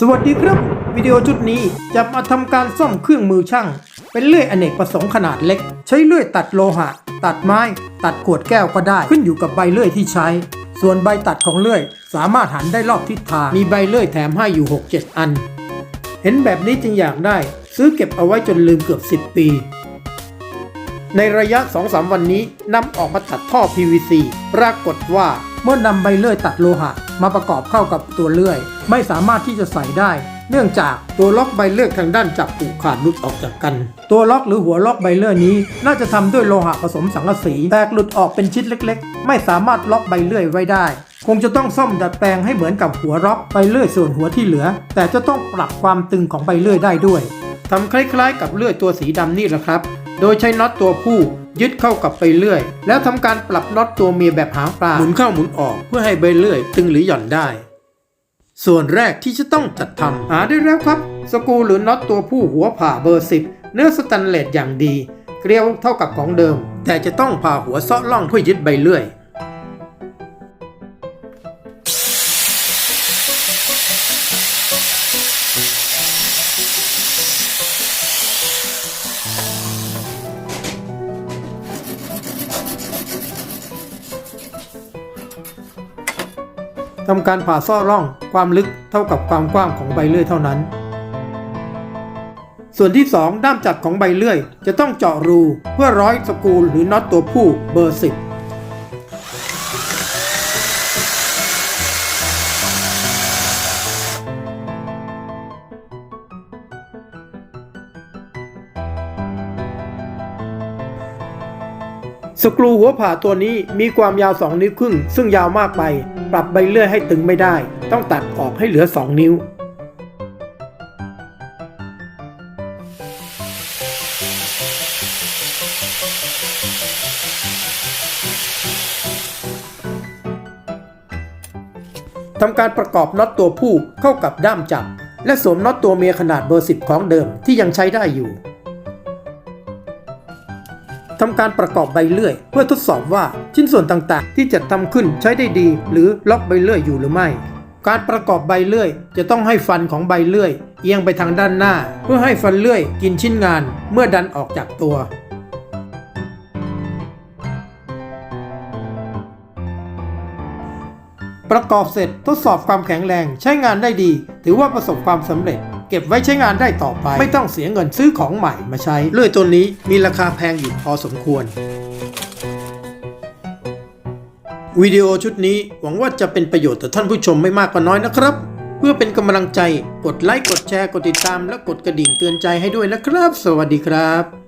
สวัสดีครับ วิดีโอชุดนี้จะมาทำการซ่อมเครื่องมือช่าง เป็นเลื่อยอเนกประสงค์ขนาดเล็ก ใช้เลื่อยตัดโลหะ ตัดไม้ ตัดขวดแก้วก็ได้ขึ้นอยู่กับใบเลื่อยที่ใช้ ส่วนใบตัดของเลื่อย สามารถหันได้รอบทิศทางมีใบเลื่อยแถมให้อยู่ 6-7 อัน เห็นแบบนี้จึงอยากได้ ซื้อเก็บเอาไว้จนลืมเกือบ 10 ปี ในระยะ 2-3 วันนี้นำออกมาตัดท่อ PVC ปรากฏว่าเมื่อนำใบเลื่อยตัดโลหะ มาประกอบเข้ากับตัวเลื่อย ไม่สามารถที่จะใส่ได้ เนื่องจากตัวล็อกใบเลื่อยทางด้านจับผูกขาดหลุดออกจากกัน ตัวล็อกหรือหัวล็อกใบเลื่อยนี้ น่าจะทำด้วยโลหะผสมสังกะสีแตกหลุดออกเป็นชิ้นเล็ก ๆ ไม่สามารถล็อกใบเลื่อยไว้ได้คงจะต้องซ่อมดัดแปลงให้เหมือนกับหัวล็อกใบเลื่อยส่วนหัวที่เหลือ แต่จะต้องปรับความตึงของใบเลื่อยได้ด้วยทำคล้ายๆ กับเลื่อยตัวสีดำนี่แหละครับ โดยใช้น็อตตัวผู้ ยึดเข้ากับใบเลื่อย แล้วทำการปรับน็อตตัวเมียแบบหางปลาหมุนเข้าหมุนออกเพื่อให้ใบเลื่อย ตึงหรือหย่อนได้ ส่วนแรกที่จะต้องจัดทำหาได้แล้วครับ สกรูหรือน็อตตัวผู้หัวผ่าเบอร์ 10 เนื้อสแตนเลสอย่างดี เกลียวเท่ากับของเดิม แต่จะต้องผ่าหัวเซาะล่องเพื่อยึดใบเลื่อย ทำการผ่าซ่อร่องความลึกเท่ากับความกว้างของใบเลื่อยเท่านั้น ส่วนที่ 2 ด้ามจับของใบเลื่อย จะต้องเจาะรูเพื่อร้อยสกรูหรือน็อตตัวผู้เบอร์10สกรูหัวผ่าตัวนี้มีความยาว 2 นิ้วครึ่ง ซึ่งยาวมากไป ปรับใบเลื่อยให้ตึงไม่ได้ ต้องตัดออกให้เหลือ 2 นิ้ว ทำการประกอบน็อตตัวผู้เข้ากับด้ามจับ และสวมน็อตตัวเมียขนาดเบอร์ 10 ของเดิมที่ยังใช้ได้อยู่ ทำการประกอบใบเลื่อย เพื่อทดสอบว่าชิ้นส่วนต่างๆ ที่จะทำขึ้นใช้ได้ดี หรือล็อกใบเลื่อยอยู่หรือไม่ การประกอบใบเลื่อย จะต้องให้ฟันของใบเลื่อย เอียงไปทางด้านหน้า เพื่อให้ฟันเลื่อยกินชิ้นงานเมื่อดันออกจากตัวประกอบเสร็จทดสอบความแข็งแรงใช้งานได้ดี ถือว่าประสบความสำเร็จ เก็บไว้ใช้งานได้ต่อไป ไม่ต้องเสียเงินซื้อของใหม่มาใช้ เลื่อยตัวนี้มีราคาแพงอยู่พอสมควรวิดีโอชุดนี้หวังว่าจะเป็นประโยชน์ต่อท่านผู้ชมไม่มากก็น้อยนะครับ เพื่อเป็นกำลังใจกดไลค์กดแชร์กดติดตามและกดกระดิ่งเตือนใจให้ด้วยนะครับ สวัสดีครับ